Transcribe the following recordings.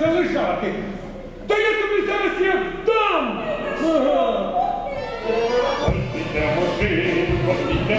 це Та я тобі зараз я дам! Ага. підемо йдемо, ти,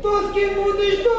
Toți chemul, deci